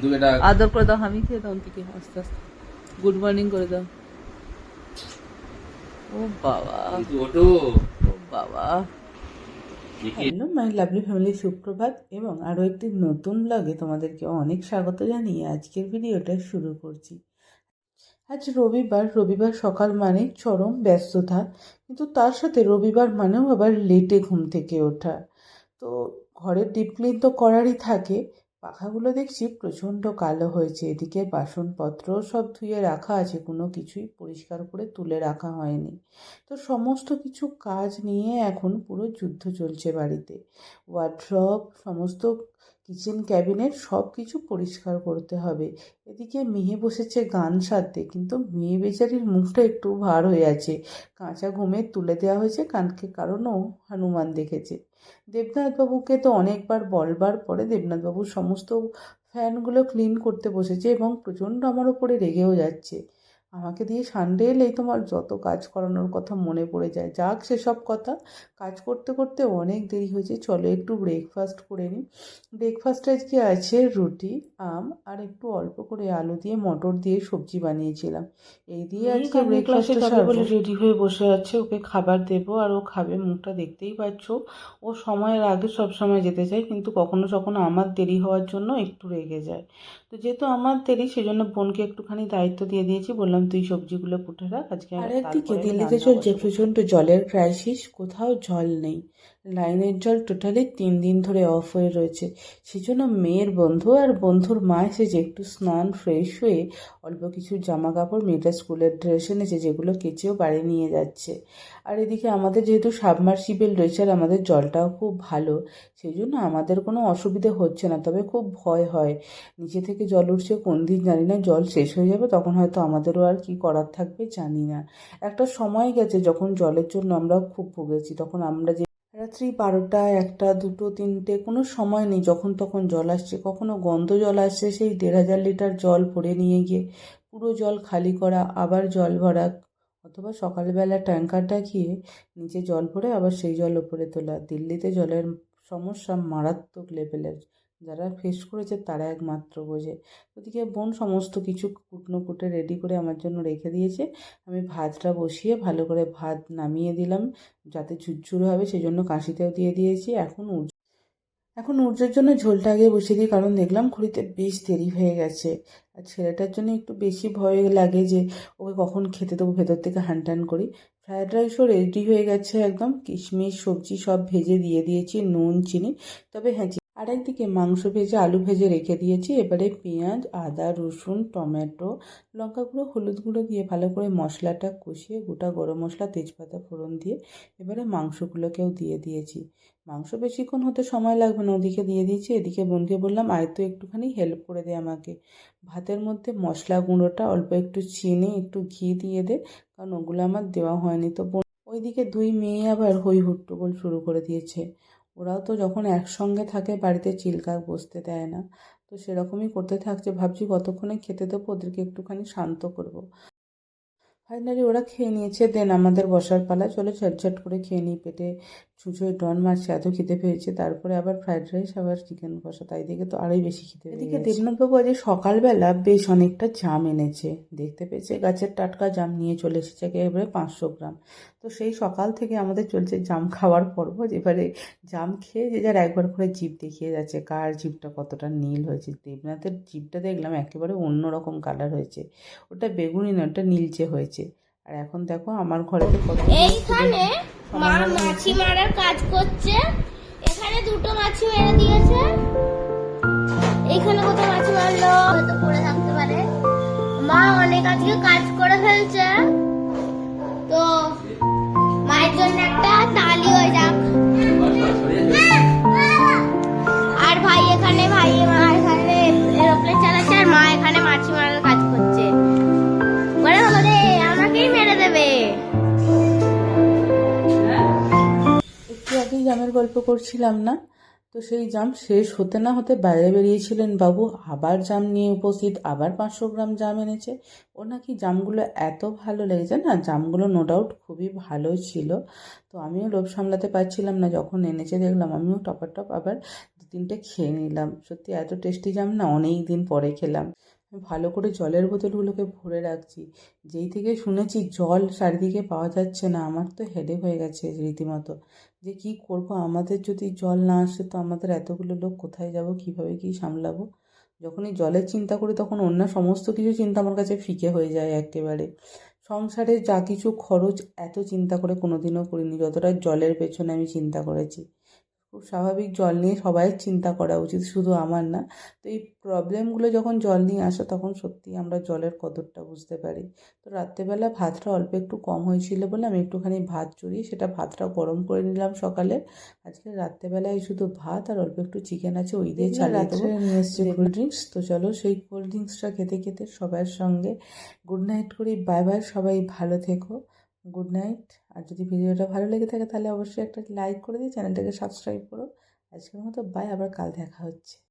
বন্ধুকে ডাক আদর করে দাও আমি খেয়ে দাও অন্তিকে। আস্তে আস্তে। গুড মর্নিং করে দাও। ও বাবা। ওটো ও বাবা। হ্যালো মাই লাভলি ফ্যামিলি সুপ্রভাত। এবং আরও একটি নতুন ব্লগে তোমাদেরকে অনেক স্বাগত জানিয়ে আজকের ভিডিওটা শুরু করছি। আজ রবিবার রবিবার সকাল মানে চরম ব্যস্ততা। কিন্তু তার সাথে রবিবার মানেও আবার লেটে ঘুম থেকে ওঠা। তো ঘরের ডিপ ক্লিন তো করারই থাকে। পাখাগুলো দেখছি প্রচণ্ড কালো হয়েছে। এদিকে বাসনপত্র সব ধুয়ে রাখা আছে, কোনো কিছুই পরিষ্কার করে তুলে রাখা হয়নি। তো সমস্ত কিছু কাজ নিয়ে এখন পুরো যুদ্ধ চলছে বাড়িতে। ওয়ার্ড্রপ, সমস্ত কিচেন ক্যাবিনেট সব কিছু পরিষ্কার করতে হবে। এদিকে মেয়ে বসেছে গান সারতে, কিন্তু মেয়ে বেচারির মুখটা একটু ভার হয়ে আছে। কাঁচা ঘুমে তুলে দেওয়া হয়েছে কানকে কারণও হনুমান দেখেছে। দেবনাথবাবুকে তো অনেকবার বলবার পরে দেবনাথবাবু সমস্ত ফ্যানগুলো ক্লিন করতে বসেছে এবং প্রচণ্ড আমার ওপরে রেগেও যাচ্ছে। আমাকে দিয়ে সানডে এলেই তোমার যত কাজ করানোর কথা মনে পড়ে যায়। যাক সেসব কথা। কাজ করতে করতে অনেক দেরি হয়েছে চলো একটু ব্রেকফাস্ট করে নিই। ব্রেকফাস্টে আজকে আছে রুটি আম আর একটু অল্প করে আলু দিয়ে মটর দিয়ে সবজি বানিয়েছিলাম। এই দিয়ে আজকে ব্রেকফাস্টে বলে রেডি হয়ে বসে আছে? ওকে খাবার দেবো আর ও খাবে মুখটা দেখতেই পাচ্ছ। ও সময়ের আগে সব সময় যেতে চায় কিন্তু কখনো কখনো আমার দেরি হওয়ার জন্য একটু রেগে যায়। তো যেহেতু আমার দেরি সেজন্য বোনকে একটুখানি দায়িত্ব দিয়ে দিয়েছি। বললাম তুই সবজিগুলো কুটে রাখ আজকে আর একদিকে দিল্লিতে চলছে প্রচণ্ড জলের ক্রাইসিস কোথাও জল নেই। লাইনের জল টোটালি তিন দিন ধরে অফ হয়ে রয়েছে। সেজন্য মেয়ের বন্ধু আর বন্ধুর মা এসেছে একটু স্নান ফ্রেশ হয়ে অল্প কিছু জামা কাপড় মেয়েটা স্কুলের ড্রেস এনেছে, যেগুলো কেচেও বাড়ি নিয়ে যাচ্ছে। আর এদিকে আমাদের যেহেতু সাবমার্সিবেল রয়েছে আর আমাদের জলটাও খুব ভালো সেই জন্য আমাদের কোনো অসুবিধে হচ্ছে না। তবে খুব ভয় হয়। নিচে থেকে জল উঠছে, কোন দিন জানি না, জল শেষ হয়ে যাবে, তখন হয়তো আমাদেরও আর কি করার থাকবে জানি না। একটা সময় গেছে যখন জলের জন্য আমরা খুব ভুগেছি, তখন আমরা যে রাত্রি বারোটা একটা, দুটো, তিনটে, কোনো সময় নেই যখন তখন জল আসছে। কখনো গন্ধ জল আসছে, সেই দেড় হাজার লিটার জল ভরে নিয়ে গিয়ে পুরো জল খালি করা, আবার জল ভরা, অথবা সকালবেলা ট্যাঙ্কারটা গিয়ে নিচে জল ভরে আবার সেই জল ওপরে তোলা। দিল্লিতে জলের সমস্যা মারাত্মক লেভেলের যারা ফেস করেছে তারা একমাত্র বোঝে। ওদিকে বোন সমস্ত কিছু কুটনো কুটে রেডি করে আমার জন্য রেখে দিয়েছে। আমি ভাতটা বসিয়ে ভালো করে ভাত নামিয়ে দিলাম, যাতে ঝুরঝুর হবে সেই জন্য কাশিতেও দিয়ে দিয়েছি। এখন এখন উর্জের জন্য ঝোলটা আগে বসিয়ে দিই, কারণ দেখলাম খড়িতে বেশ দেরি হয়ে গেছে। আর ছেলেটার জন্য একটু বেশি ভয় লাগে যে ওকে কখন খেতে দেবো, ভেতর থেকে হানটান করি। ফ্রায়েড রাইসও রেডি হয়ে গেছে একদম। কিশমিশ, সবজি সব ভেজে দিয়ে দিয়েছি, নুন, চিনি। তবে হ্যাঁ আর একদিকে মাংস ভেজে, আলু ভেজে রেখে দিয়েছি। এবারে পেঁয়াজ, আদা, রসুন, টমেটো, লঙ্কা গুঁড়ো, হলুদ গুঁড়ো দিয়ে ভালো করে মশলাটা কষিয়ে গোটা গরম মশলা, তেজপাতা ফোড়ন দিয়ে এবারে মাংসগুলোকেও দিয়ে দিয়েছি। মাংস বেশিক্ষণ হতে সময় লাগবে না, ওদিকে দিয়ে দিয়েছি, এদিকে বোনকে বললাম, আয় তো একটুখানি হেল্প করে দে আমাকে। ভাতের মধ্যে মশলা গুঁড়োটা, অল্প একটু চিনি, একটু ঘি দিয়ে দে, কারণ ওগুলো আমার দেওয়া হয়নি। তো বোন, ওইদিকে দুই মেয়ে আবার হই হুট্টগোল শুরু করে দিয়েছে। ওরাও তো যখন একসঙ্গে থাকে, বাড়িতে চিলকা বসতে দেয় না। তো সেরকমই করতে থাকছে, ভাবছি কতক্ষণে খেতে দেবো, ওদেরকে একটুখানি শান্ত করব। ফাইনালি ওরা খেয়ে নিয়েছে, দেন আমাদের বসার পালা, চলো ঝটঝট করে খেয়ে নিই পেটে। ছুঁচোয় ডন মারছে এত খেতে পেয়েছে তারপরে আবার ফ্রাইড রাইস আবার চিকেন কষা তাই দিকে তো আরোই বেশি খেতে এদিকে দেবনাথবাবু আজ সকালবেলা বেশ অনেকটা জাম এনেছে দেখতে পেয়েছে গাছের টাটকা জাম নিয়ে চলে এসেছে একেবারে পাঁচশো গ্রাম। তো সেই সকাল থেকে আমাদের চলছে জাম খাওয়ার পর্ব এবারে জাম খেয়ে যে যার একবার করে জিভ দেখিয়ে যাচ্ছে কার জিভটা কতটা নীল হয়েছে। দেবনাথের জিভটা দেখলাম একেবারে অন্যরকম কালার হয়েছে ওটা বেগুনি না ওটা নীলচে হয়েছে। আর এখন দেখো আমার ঘরেতে কত এইখানে মা মাছি মারার কাজ করছে। এখানে দুটো মাছি মেরে দিয়েছে। এখানে কত মাছি মারলো, হয়তো পড়ে থাকতে পারে। মা অনেক আজকে কাজ করে ফেলছে। তো, মায়ের জন্য গল্প করছিলাম না। তো সেই জাম শেষ হতে না হতে বাইরে বেরিয়েছিলেন বাবু। আবার জাম নিয়ে উপস্থিত, আবার পাঁচশো গ্রাম জাম এনেছে। ও নাকি জামগুলো এত ভালো লেগেছে না, জামগুলো নো ডাউট খুবই ভালো ছিল। তো আমিও লোভ সামলাতে পারছিলাম না, যখন এনেছে দেখলাম আমিও টপার টপ আবার দু তিনটে খেয়ে নিলাম। সত্যি এত টেস্টি জাম না, অনেক দিন পরে খেলাম। ভালো করে জলের বোতলগুলোকে ভরে রাখছি। যেই থেকে শুনেছি জল চারিদিকে পাওয়া যাচ্ছে না, আমার তো হেডেক হয়ে গেছে রীতিমতো। যে কি করব? আমাদের যদি জল না আসে তো আমাদের এতগুলো লোক কোথায় যাব? কীভাবে কি সামলাবো? যখনই জলের চিন্তা করি তখন অন্য সমস্ত কিছু চিন্তা আমার কাছে ফিকে হয়ে যায় একেবারে। সংসারে যা কিছু খরচ এত চিন্তা করে কোনোদিনও করিনি, যতটা জলের পেছনে আমি চিন্তা করেছি। খুব স্বাভাবিক জল নিয়ে সবাই চিন্তা করা উচিত শুধু আমার না। তো এই প্রবলেমগুলো যখন জল নিয়ে আসে তখন সত্যি আমরা জলের কদরটা বুঝতে পারি। তো রাত্রেবেলা ভাতটা অল্প একটু কম হয়েছিল বলে আমি একটুখানি ভাত চড়িয়ে সেটা ভাতটা গরম করে নিলাম সকালে। আজকে রাত্রেবেলায় শুধু ভাত আর অল্প একটু চিকেন আছে ওই দিয়ে এসছি কোল্ড ড্রিঙ্কস তো চলো সেই কোল্ড ড্রিঙ্কসটা খেতে খেতে সবার সঙ্গে গুড নাইট করি। বাই বাই সবাই ভালো থেকো। Good night. আর যদি ভিডিওটা ভালো লেগে থাকে তাহলে অবশ্যই একটা লাইক করে দিই চ্যানেলটাকে সাবস্ক্রাইব করো। আজকের মতো বাই, আবার কাল দেখা হচ্ছে।